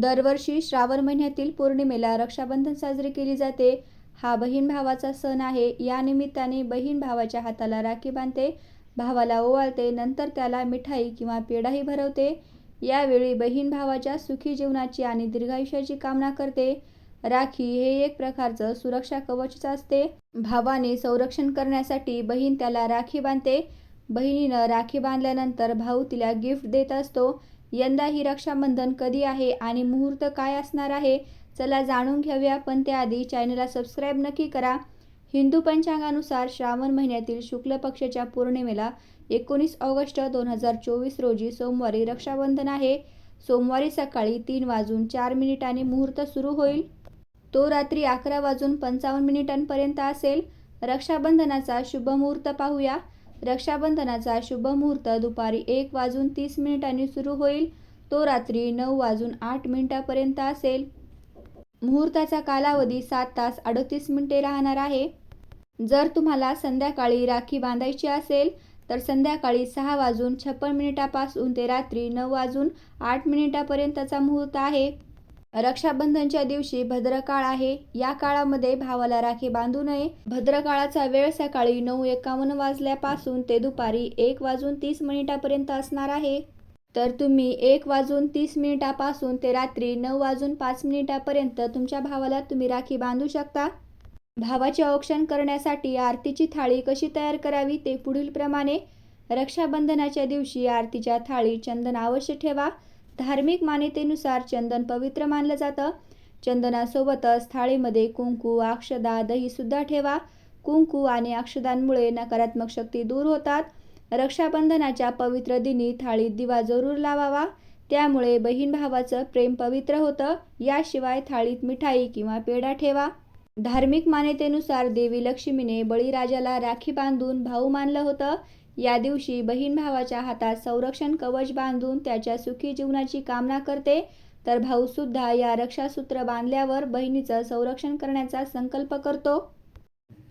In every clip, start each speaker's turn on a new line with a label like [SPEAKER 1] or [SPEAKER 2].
[SPEAKER 1] दरवर्षी श्रावण महिन्यातील पौर्णिमेला रक्षाबंधन साजरी केली जाते. हा बहीण भावाचा सण आहे. या निमित्ताने बहीण भावाच्या हाताला राखी बांधते. भावाला ओवाळते. नंतर त्याला मिठाई किंवा पेढाही भरवते. यावेळी बहीण भावाच्या सुखी जीवनाची आणि दीर्घायुष्याची कामना करते. राखी हे एक प्रकारचं सुरक्षा कवचच असते. भावाने संरक्षण करण्यासाठी बहीण त्याला राखी बांधते. बहिणीनं राखी बांधल्यानंतर भाऊ तिला गिफ्ट देत असतो. यंदा ही रक्षाबंधन कधी आहे आणि मुहूर्त काय असणार आहे? चला जाणून घेऊया पण त्याआधी चॅनलला सबस्क्राईब नक्की करा. हिंदू पंचांगानुसार श्रावण महिन्यातील शुक्ल पक्षाच्या पौर्णिमेला एकोणीस ऑगस्ट दोन हजार चोवीस रोजी सोमवारी रक्षाबंधन आहे. सोमवारी सकाळी तीन वाजून चार मिनिटांनी मुहूर्त सुरू होईल. तो रात्री अकरा वाजून पंचावन्न मिनिटांपर्यंत असेल. रक्षाबंधनाचा शुभ मुहूर्त पाहूया. रक्षाबंधनाचा शुभ मुहूर्त दुपारी एक वाजून तीस मिनिटांनी सुरू होईल. तो रात्री नऊ वाजून आठ मिनिटापर्यंत असेल. मुहूर्ताचा कालावधी सात तास अडतीस मिनिटे राहणार आहे. जर तुम्हाला संध्याकाळी राखी बांधायची असेल तर संध्याकाळी सहा वाजून छप्पन मिनिटापासून ते रात्री नऊ वाजून आठ मिनिटापर्यंतचा मुहूर्त आहे. रक्षाबंधनच्या दिवशी भद्रकाळ आहे. या काळामध्ये भावाला राखी बांधू नये. भद्रकाळाचा वेळ सकाळी नऊ एकावन्न वाजल्यापासून ते दुपारी एक वाजून तीस मिनिटापर्यंत असणार आहे. तर तुम्ही एक वाजून तीस मिनिटापासून ते रात्री नऊ वाजून पाच मिनिटापर्यंत तुमच्या भावाला तुम्ही राखी बांधू शकता. भावाचे औक्षण करण्यासाठी आरतीची थाळी कशी तयार करावी ते पुढील प्रमाणे रक्षाबंधनाच्या दिवशी आरतीच्या थाळी चंदन अवश्य ठेवा. धार्मिक मान्यतेनुसार चंदन पवित्र मानलं जातं. चंदनासोबतच थाळीमध्ये कुंकू अक्षदा दहीसुद्धा ठेवा. कुंकू आणि अक्षदांमुळे नकारात्मक शक्ती दूर होतात. रक्षाबंधनाच्या पवित्र दिनी थाळीत दिवा जरूर लावावा. त्यामुळे बहीण भावाचं प्रेम पवित्र होतं. याशिवाय थाळीत मिठाई किंवा पेढा ठेवा. धार्मिक मान्यतेनुसार देवी लक्ष्मीने बळीराजाला राखी बांधून भाऊ मानलं होतं. या दिवशी बहीण भावाच्या हातात संरक्षण कवच बांधून त्याच्या सुखी जीवनाची कामना करते तर भाऊसुद्धा या रक्षासूत्र बांधल्यावर बहिणीचं संरक्षण करण्याचा संकल्प करतो.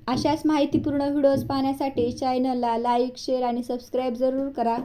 [SPEAKER 1] अशाच माहितीपूर्ण व्हिडिओज पाहण्यासाठी चॅनलला लाईक शेअर आणि सबस्क्राईब जरूर करा.